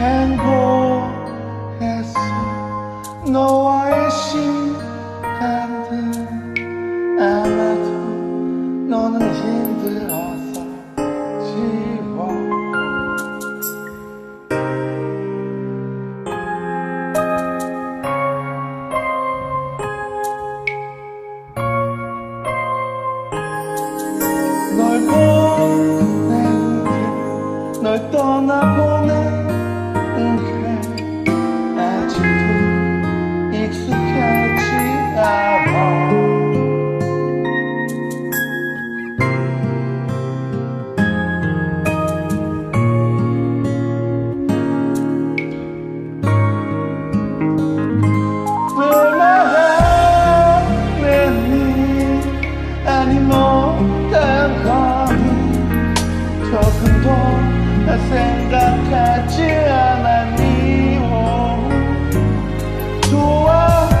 행복했어 너와의 시간들 아마도 너는 힘들어서 지워. 널 보낸 게 널 떠나보 나 생각하지 않았니? 오, 좋아한다면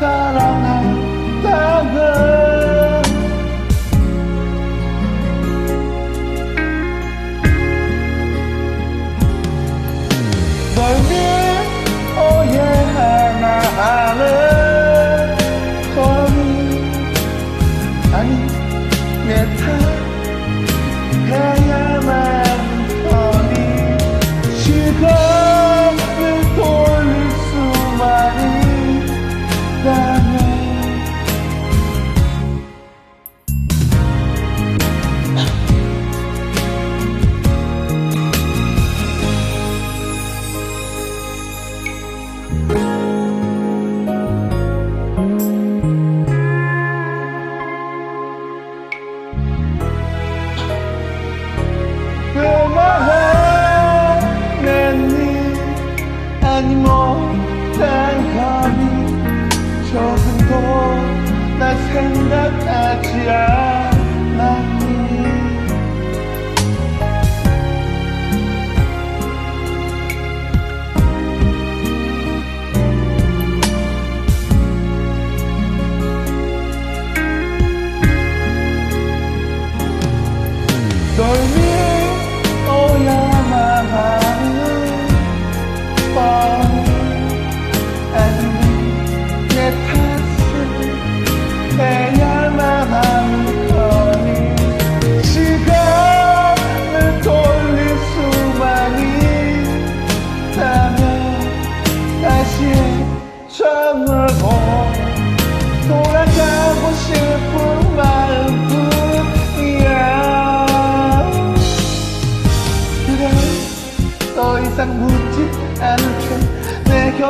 사랑한다면 하는 거니? 아니 내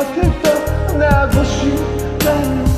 내 곁을 떠나고 싶다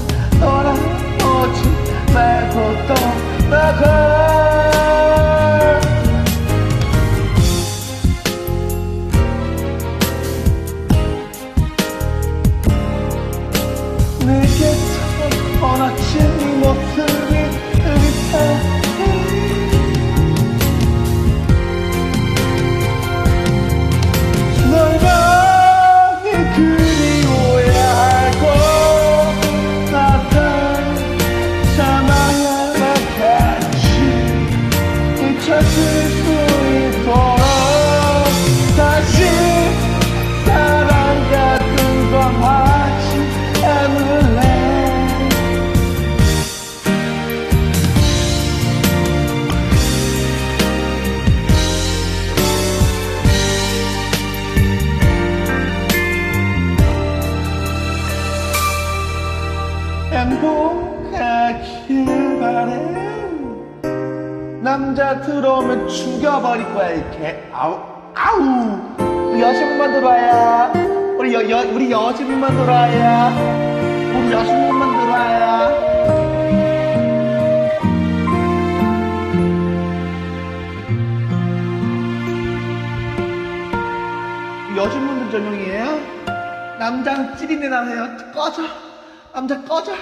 행복하길 바래. 남자 들어오면 죽여버릴 거야 이렇게. 아우 아우. 우리 여신분만 들어와야. 우리 여, 여 우리 여신분만 들어와야. 우리 여신분만 들어와야. 여신분들 전용이에요. 남자는 찌린내 나네요. 꺼져. 남자 꺼져